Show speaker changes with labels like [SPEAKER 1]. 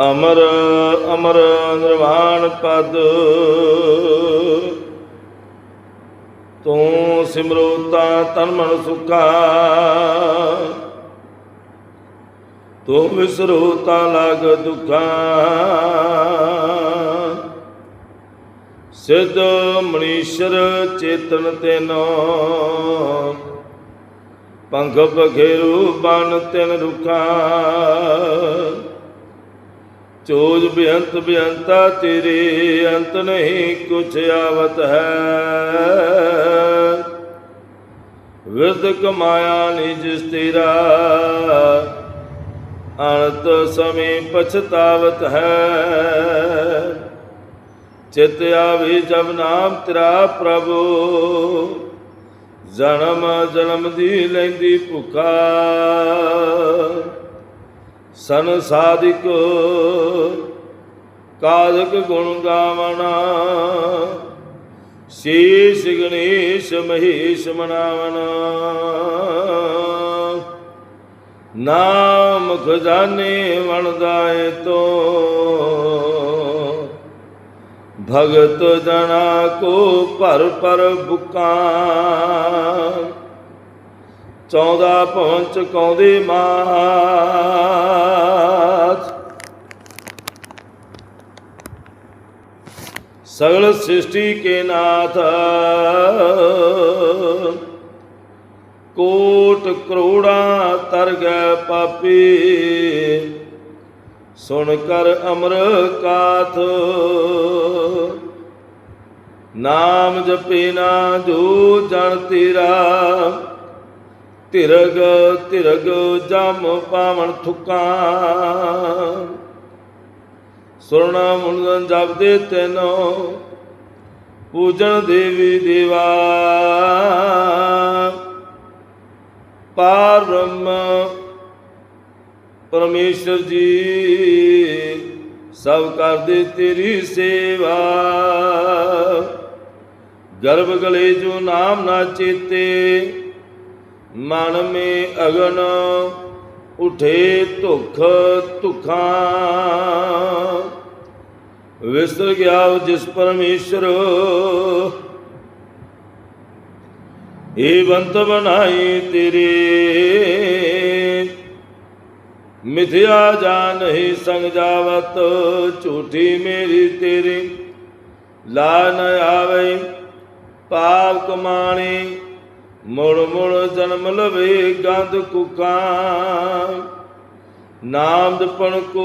[SPEAKER 1] ਅਮਰ ਅਮਰ ਨਿਰਵਾਣ ਪਦ। ਤੂੰ ਸਿਮਰੋ ਤਾਂ ਤਨ ਮਨ ਸੁਖਾ। ਤੂੰ ਵਿਸਰੋ ਤਾਂ ਲਾਗ ਦੁਖਾ। ਸਿੱਧ ਮਨੀਸ਼ਰ ਚੇਤਨ ਤੈਨੋ। ਪੰਖ ਬਖੇਰੂ ਬਨ ਤਿਨ ਰੁਖਾ। ਚੋਜ ਬੇਅੰਤ ਬੇਅੰਤਾ ਤੇਰੇ ਅੰਤ ਨਹੀਂ ਕੁਛ ਆਵਤ ਹੈ। ਵਿਰਧ ਕਮਾਇਆ ਨਿਜ ਤੇਰਾ ਅਨੰਤ ਸਮੇਂ ਪਛਤਾਵਤ ਹੈ। ਚਿਤ ਆਵੇ ਜਬ ਨਾਮ ਤੇਰਾ ਪ੍ਰਭੂ, ਜਨਮ ਜਨਮ ਦੀ ਲੈਂਦੀ ਭੁਖਾ ਸਨ ਸਾਧਿਕ ਕਾਦਕ ਗੁਣ ਗਾਵਣਾ। ਸ਼ੀਸ਼ ਗਣੇਸ਼ ਮਹੀਸ਼ ਮਨਾਵਣਾ। ਨਾਮ ਖਜ਼ਾਨੇ ਵਣਦਾਏ ਤੋ। ਭਗਤ ਜਨਾ ਕੋ ਭਰ ਪਰ ਬੁਕਾਂ। ਚੌਦਾ ਪਹੁੰਚ ਕੌਂਦੇ ਮਾਂ। ਸਗਲ ਸ੍ਰਿਸ਼ਟੀ ਕੇ ਨਾਥ। ਕੋਟ ਕਰੋੜਾਂ ਤਰ ਗਏ ਪਾਪੀ। ਸੁਣ ਕਰ ਅਮਰ ਕਾਥ। ਨਾਮ ਜਪੇ ਨਾ ਜੋ ਜਨ ਤੇਰਾ। ਤਿਰਗ ਤਿਰਗ ਜਮ ਪਾਵਨ ਥੁਕਾਂ। ਸੁਰਣਾ ਮੁੰਦਨ ਜਪਦੇ ਤੈਨੋ ਪੂਜਨ ਦੇਵੀ ਦੇਵਾ। ਪਰਮ ਪਰਮੇਸ਼ਰ ਜੀ, ਸਭ ਕਰਦੇ ਤੇਰੀ ਸੇਵਾ। ਗਰਭ ਗਲੇ ਜੋ ਨਾਮ ਨਾ ਚੇਤੇ, ਮਨ ਮੇ ਅਗਨ, ਉਠੇ ਧੁਖ ਧੁਖਾਂ। ਵਿਸਰ ਗਿਆ ਜਿਸ ਪਰਮੇਸ਼ਰ। ਏ ਬੰਤ ਬਣਾਈ ਤੇਰੇ। ਮਿਥਿਆ ਜਾ ਨਹੀਂ ਸੰਗ ਜਾਵਤ ਝੂਠੀ ਮੇਰੀ ਤੇਰੀ। ਲਾ ਨ ਆਵੇ, ਪਾਪ ਕਮਾਣੀ, ਮੁੜ ਮੁੜ ਜਨਮ ਲਵੇ ਗੰਦ ਕੁਕਾਂ ਨਾਮ ਦਪਣ ਕੋ